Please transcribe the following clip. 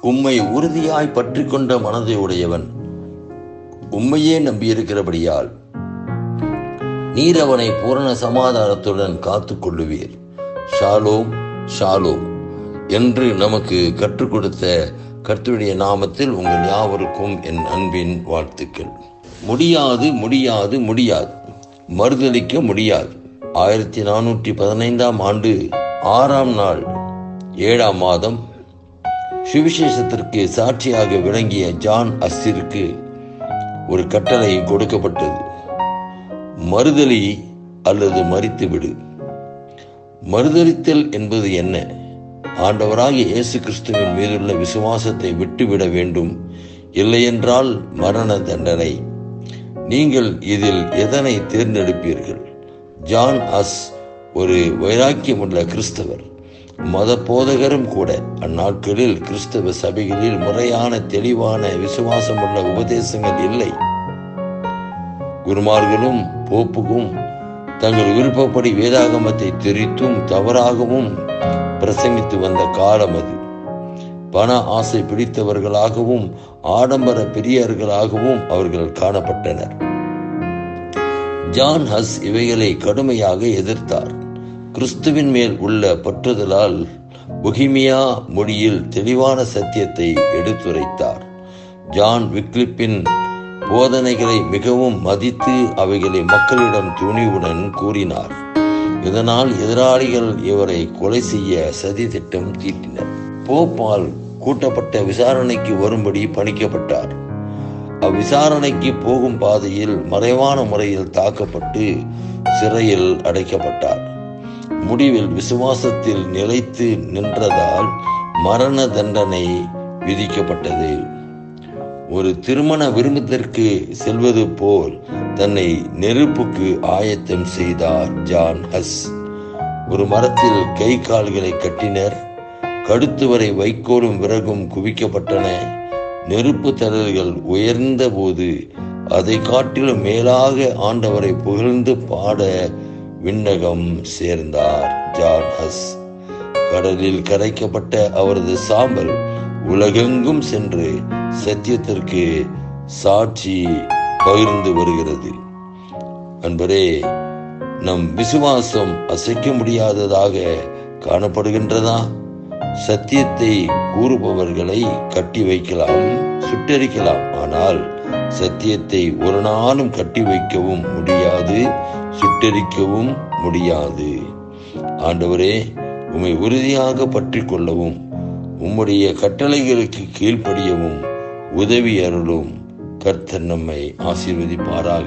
உம்மை உறுதியாய் பற்றி கொண்ட மனதை உடையவன். உம்மையே நம்பியிருக்கிறபடியால் நீர் அவனை பூரண சமாதானத்துடன் காத்துக் கொள்ளுவீர். Shalom Shalom. என்று நமக்கு கற்றுக் கொடுத்த கர்த்தருடைய நாமத்தில் உங்கள் யாவருக்கும் என் அன்பின் வாழ்த்துக்கள். முடியாது முடியாது முடியாது. மறுதளிக்க முடியாது. ஆயிரத்தி நானூற்றி பதினைந்தாம் ஆண்டு ஆறாம் நாள் ஏழாம் மாதம் சுவிசேஷத்திற்கு சாட்சியாக விளங்கிய ஜான் அஸ்திற்கு ஒரு கட்டளை கொடுக்கப்பட்டது. மறுதலி அல்லது மறித்துவிடு. மறுதலித்தல் என்பது என்ன? ஆண்டவராகிய இயேசு கிறிஸ்துவின் மீதுள்ள விசுவாசத்தை விட்டுவிட வேண்டும். இல்லையென்றால் மரண தண்டனை. நீங்கள் இதில் எதனை தேர்ந்தெடுப்பீர்கள்? ஜான் அஸ் ஒரு வைராக்கியமுள்ள கிறிஸ்தவர். மத போதகரும் கூட அந்நாட்களில் கிறிஸ்தவ சபைகளில் முறையான தெளிவான விசுவாசமுள்ள உபதேசங்கள் இல்லை. குருமார்களும் போப்புக்கும் தங்கள் விருப்பப்படி வேதாகமத்தை தெரித்தும் தவறாகவும் பிரசங்கித்து வந்த காலம் அது. பண ஆசை பிடித்தவர்களாகவும் ஆடம்பர பெரியர்களாகவும் அவர்கள் காணப்பட்டனர். ஜான் ஹஸ் இவைகளை கடுமையாக எதிர்த்தார். கிறிஸ்துவின் மேல் உள்ள பற்றுதலால் பொஹிமியா மொழியில் தெளிவான சத்தியத்தை எடுத்துரைத்தார். ஜான் விக்லிப்பின் போதனைகளை மிகவும் மதித்து அவைகளை மக்களிடம் துணிவுடன் கூறினார். இதனால் எதிராளிகள் இவரை கொலை செய்ய சதி திட்டம் தீட்டினர். போப்பால் கூட்டப்பட்ட விசாரணைக்கு வரும்படி பணிக்கப்பட்டார். அவ்விசாரணைக்கு போகும் பாதையில் மறைவான முறையில் தாக்கப்பட்டு சிறையில் அடைக்கப்பட்டார். முடிவில் விசுவாசத்தில் நிலைத்து நின்றதால் மரண தண்டனை விதிக்கப்பட்டது. ஒரு திருமண விரும்பத்திற்கு செல்வது போல் தன்னை நெருப்புக்கு ஆயத்தம் செய்தார் ஜான் ஹஸ். ஒரு மரத்தில் கை கால்களை கட்டினர். கடுத்து வரை வைக்கோலும் விறகும் குவிக்கப்பட்டன. நெருப்பு தடல்கள் உயர்ந்த போது அதை காட்டிலும் மேலாக ஆண்டவரை புகழ்ந்து பாட விண்ணகம் சேர்ந்தார் ஜான் ஹஸ் கடலில் கரைக்கப்பட்ட அவரது சாம்பல் உலகெங்கும் சென்று சத்தியத்திற்கு சாட்சி பகிர்ந்து வருகிறது. அன்பரே நம் விசுவாசம் அசைக்க முடியாததாக காணப்படுகின்றதா? சத்தியத்தை கூறுபவர்களை கட்டி வைக்கலாம் சுட்டரிக்கலாம். ஆனால் சத்தியத்தை ஒரு நாளும் கட்டி வைக்கவும் முடியாது சுட்டரிக்கவும் முடியாது. ஆண்டவரே உம்மை உறுதியாக பற்றி கொள்ளவும் உம்முடைய கட்டளைகளுக்கு கீழ்ப்படியவும் உதவி அருளும் கர்த்தர் நம்மை ஆசீர்வதிப்பாராக.